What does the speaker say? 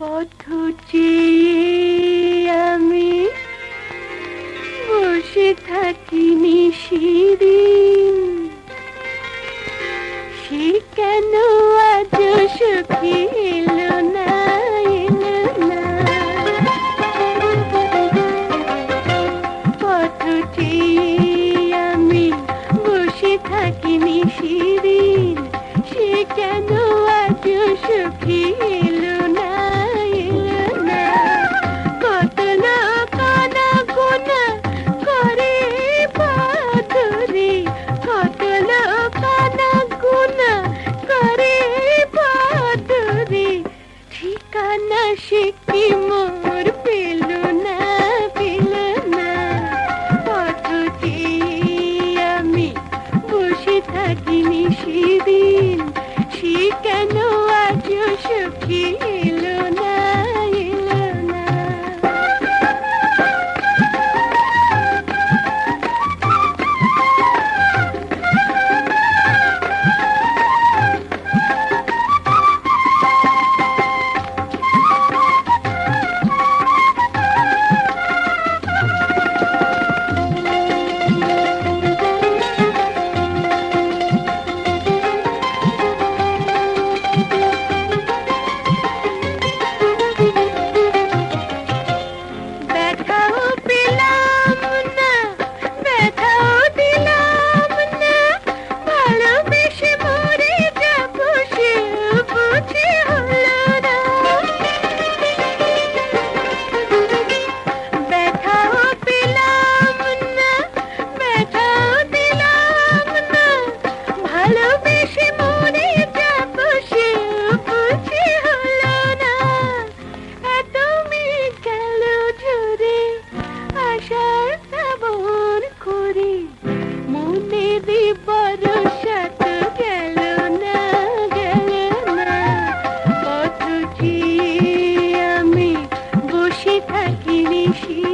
পথ চেয়ে আমি বসে থাকি নিশিদিন। সে কেন আজ সখী? বেশি